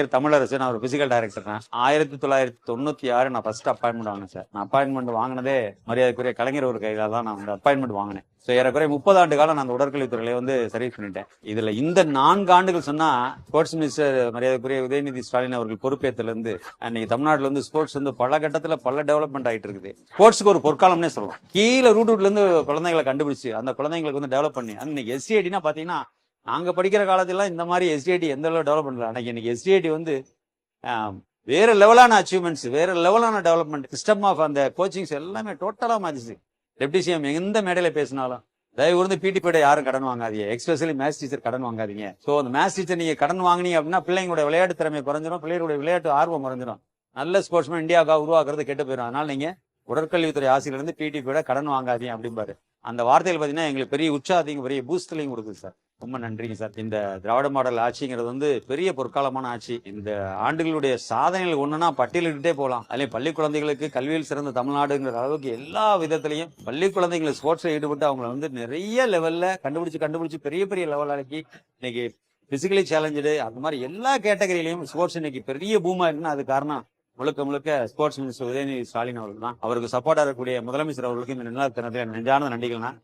பேர் தமிழரசு. நான் ஒரு பிசிக்கல் டைரக்டர் தான். ஆயிரத்தி தொள்ளாயிரத்தி தொண்ணூத்தி ஆறு நான் ஃபர்ஸ்ட் அப்பாயின்மெண்ட் வாங்கினேன் சார் நான் அப்பாயின்மெண்ட் வாங்கினதே மரியாதைக்குரிய கலைஞர் ஒரு கையில தான் நான் வந்து அப்பாயின்மெண்ட் வாங்கினேன். ஸோ ஏறக்குறைய முப்பது ஆண்டு காலம் நான் அந்த உடற்கல்வித்துறையில வந்து சர்வீஸ் பண்ணிட்டேன். இதுல இந்த நான்கு ஆண்டுகள் சொன்னா ஸ்போர்ட்ஸ் மினிஸ்டர் மரியாதைக்குரிய உதயநிதி ஸ்டாலின் அவர்கள் பொறுப்பேத்துல இருந்து அன்னைக்கு தமிழ்நாட்டில் வந்து ஸ்போர்ட்ஸ் வந்து பல கட்டத்தில் பல டெவலப்மெண்ட் ஆகிட்டு இருக்குது. ஸ்போர்ட்ஸ்க்கு ஒரு பொற்காலம்னே சொல்லலாம். கீழே ரூட் ரூட்ல இருந்து குழந்தைங்களை கண்டுபிடிச்சு அந்த குழந்தைங்களுக்கு வந்து டெவலப் பண்ணி அன்னைக்கு எஸ்சிஐடினா பாத்தீங்கன்னா நாங்கள் படிக்கிற காலத்திலாம் இந்த மாதிரி எஸ்டிஐடி எந்த அளவு டெவலப் பண்ணல அன்னைக்கு இன்னைக்கு எஸ்டிஐடி வந்து வேறு வேற லெவலான அச்சீவ்மெண்ட்ஸ் வேற லெவலான டெவலப்மெண்ட் சிஸ்டம் ஆஃப் அந்த கோச்சிங்ஸ் எல்லாமே டோட்டலாக மாறிச்சு டெப்டி சிஎம் எந்த மேடையில் பேசினாலும் தயவு இருந்து பிடி பீட யாரும் கடன் வாங்காதீங்க. எக்ஸ்பெஷலி மேத்ஸ் டீச்சர் கடன் வாங்காதீங்க. ஸோ அந்த மேத்ஸ் டீச்சர் நீங்கள் கடன் வாங்கினீங்க அப்படின்னா பிள்ளைங்களோட விளையாட்டு திறமை குறைஞ்சிரும் பிள்ளைகளுடைய விளையாட்டு ஆர்வம் குறைஞ்சிரும். நல்ல ஸ்போர்ட்ஸ்மேன் இந்தியாவுக்காக உருவாக்குறது கெட்டு போயிடும் அதனால நீங்கள் உடற்கல்வித்துறை ஆசிரியர் இருந்து பிடி பீட கடன் வாங்காதீங்க அப்படிம்பாரு. அந்த வார்த்தையில் பார்த்தீங்கன்னா எங்களுக்கு பெரிய உற்சாகத்தையும் பெரிய பூஸ்ட்லையும் கொடுக்குது சார் ரொம்ப நன்றிங்க சார். இந்த திராவிட மாடல் ஆட்சிங்கிறது வந்து பெரிய பொற்காலமான ஆட்சி. இந்த ஆண்டுகளுடைய சாதனைகள் ஒண்ணுன்னா பட்டியலிட்டுட்டே போகலாம். அதுலேயும் பள்ளி குழந்தைகளுக்கு கல்வியில் சிறந்த தமிழ்நாடுங்கிற அளவுக்கு எல்லா விதத்துலையும் பள்ளி குழந்தைங்களை ஸ்போர்ட்ஸில் ஈடுபட்டு அவங்கள வந்து நிறைய லெவலில் கண்டுபிடிச்சு கண்டுபிடிச்சு பெரிய பெரிய லெவலாக்கி இன்னைக்கு பிசிக்கலி சேலஞ்சு அந்த மாதிரி எல்லா கேட்டகரியிலையும் ஸ்போர்ட்ஸ் இன்னைக்கு பெரிய பூமா இருக்குன்னா அது காரணம் முழுக்க முழுக்க ஸ்போர்ட்ஸ் மினிஸ்டர் உதயநிதி ஸ்டாலின் அவர்கள் தான். அவருக்கு சப்போர்ட்டா இருக்கக்கூடிய முதலமைச்சர் அவர்களுக்கு இந்த நிலத்தினத்தில் நெஞ்சான நன்றிகள் நான்